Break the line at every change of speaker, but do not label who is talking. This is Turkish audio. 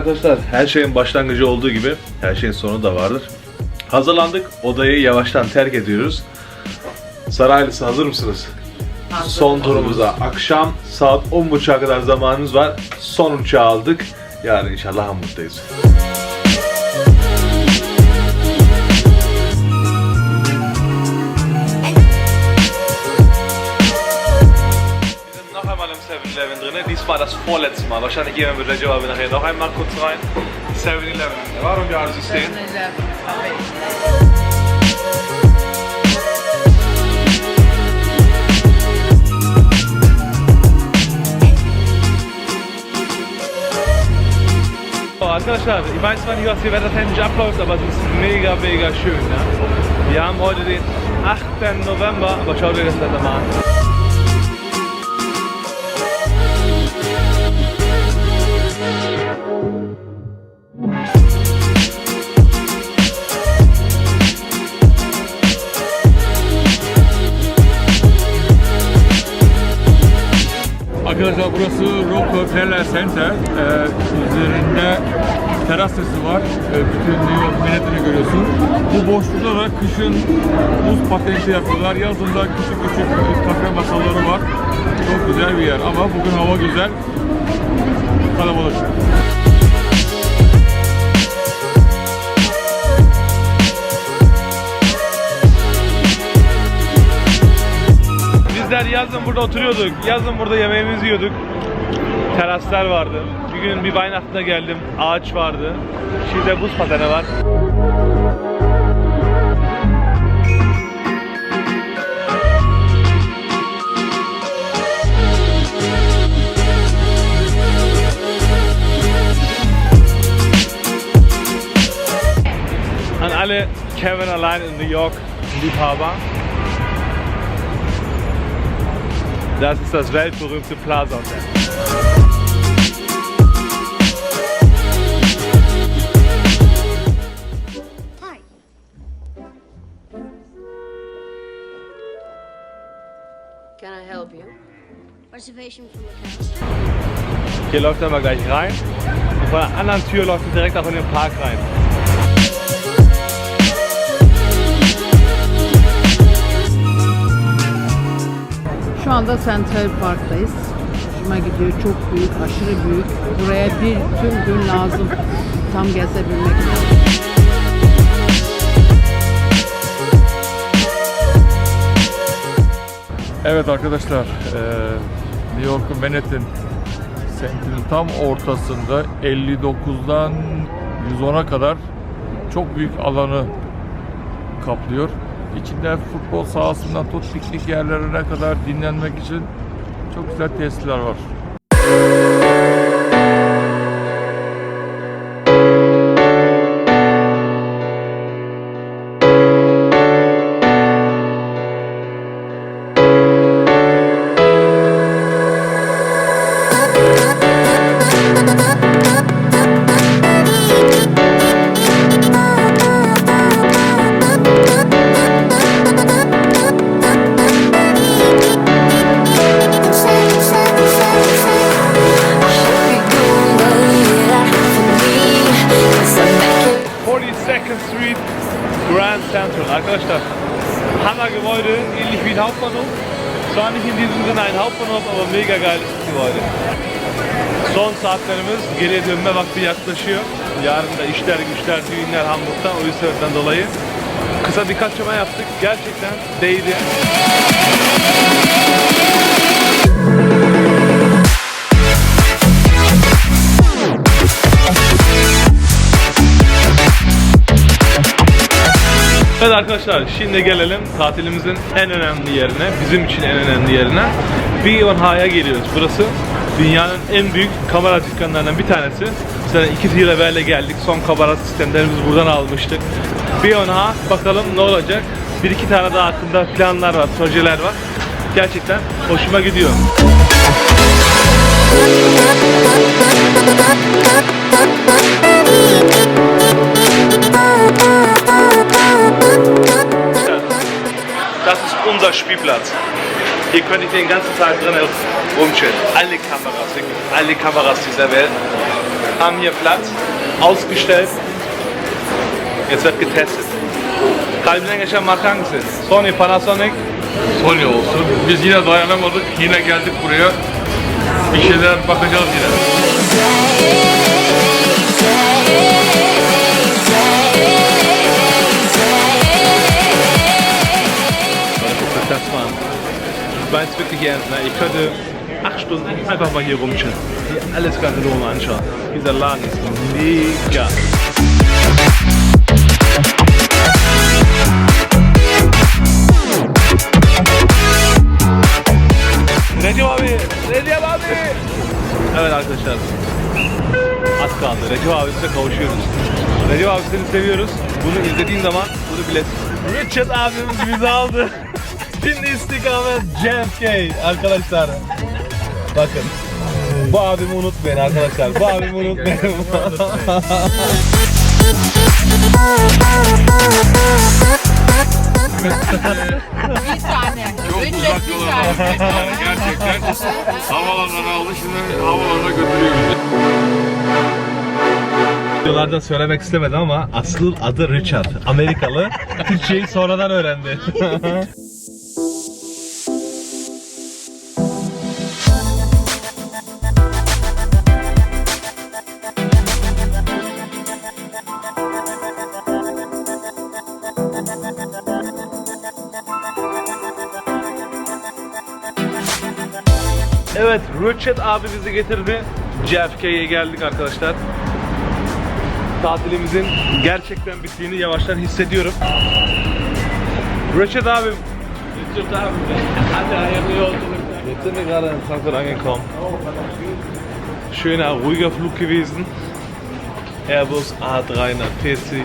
arkadaşlar her şeyin başlangıcı olduğu gibi her şeyin sonu da vardır. Hazırlandık. Odayı yavaştan terk ediyoruz. Saraylısı hazır mısınız? Son turumuza akşam saat 10.30'a kadar zamanımız var. Son uçağı aldık. Yarın inşallah Hamburg'dayız. 7-Eleven drin. Diesmal das vorletzte Mal. Wahrscheinlich gehen wir mit der Joa nachher noch einmal kurz rein. 7-Eleven. Warum wir alles stehen? So, Arkadaşlar, ich weiß zwar nicht, was hier wettertechnisch abläuft, aber es ist mega, mega schön. Ja? Wir haben heute den 8. November, aber schaut euch das Wetter mal an.
Arkadaşlar burası Rockefeller Center. Ee, üzerinde terasası var. Ee, bütün New York Manhattan'ı görüyorsun. Bu boşlukta da kışın buz patenti yapıyorlar. Yazında küçük küçük kafe masaları var. Çok güzel bir yer ama bugün hava güzel. Kalabalık.
Yazın burada oturuyorduk. Yazın burada yemeğimizi yiyorduk. Teraslar vardı. Bir gün bir Weihnachten'a geldim. Ağaç vardı. Şimdi buz pateni var. An alle Kevin allein in New York Liebhaber. Das ist das weltberühmte Plaza Hotel.
Hi.
Can I help you?
Reservation for Macau.
Hier läuft er mal gleich rein. Und von der anderen Tür läuft er direkt auch in den Park rein.
Şu anda Central Park'tayız. Hoşuma gidiyor. Çok büyük, aşırı büyük. Buraya bir tüm gün lazım tam gezebilmek için.
Evet arkadaşlar, eee, New York'un Manhattan semtinin tam ortasında 59'dan 110'a kadar çok büyük alanı kaplıyor. İçinde futbol sahasından tut piknik yerlerine kadar dinlenmek için çok güzel tesisler var.
Central. Arkadaşlar Hammer Gebäude, ähnlich wie ein Hauptbahnhof. Zwar nicht in diesem Sinne ein Hauptbahnhof, aber mega geiles Gebäude. Son saatlerimiz geriye dönme vakti yaklaşıyor. Yarın da işler, güçler, düğünler Hamburg'da. O yüzden dolayı kısa birkaç çama yaptık. Gerçekten değdi. Arkadaşlar şimdi gelelim tatilimizin en önemli yerine, bizim için en önemli yerine. B&H'ya geliyoruz. Burası dünyanın en büyük kamera dükkanlarından bir tanesi. Mesela iki yıl evvel geldik. Son kamera sistemlerimizi buradan almıştık. B&H bakalım ne olacak. Bir iki tane daha hakkında planlar var, projeler var. Gerçekten hoşuma gidiyor. Das ist unser Spielplatz. Hier könnte ich den ganzen Tag drin rumchillen. Alle Kameras, wirklich alle Kameras dieser Welt. haben hier Platz, ausgestellt. Jetzt wird getestet. Kalbine geçen marka hangisi? Sony, Panasonic.
Sony olsun. Biz yine dayanamadık. Yine geldik buraya. Bir şeyler bakacağız yine.
Meine es wirklich ernst. Ne? Ich könnte acht Stunden einfach mal hier rumchillen. Alles ganze Dome anschauen. Dieser Laden ist mega. Recep abi! Recep abi! Evet arkadaşlar. Az kaldı. Recep abimizle kavuşuyoruz. Recep abi seni seviyoruz. Bunu izlediğin zaman bunu bilesin. Richard abimiz bizi aldı. Şimdi istikamet JFK arkadaşlar. Bakın. Bu abimi unutmayın arkadaşlar. Bu abimi unutmayın.
Bir tane.
Çok uzak yola Gerçekten havalardan aldı. Şimdi havalarına götürüyor bizi.
Videolarda söylemek istemedim ama asıl adı Richard. Amerikalı. Türkçeyi sonradan öğrendi. Evet, Richard abi bizi getirdi. JFK'ye geldik arkadaşlar. Tatilimizin gerçekten bittiğini yavaştan hissediyorum. Richard abim. Richard abim. Hadi hayırlı yolculuklar. Sind wir gerade in Frankfurt angekommen. Schöner, ruhiger Flug gewesen. Airbus A340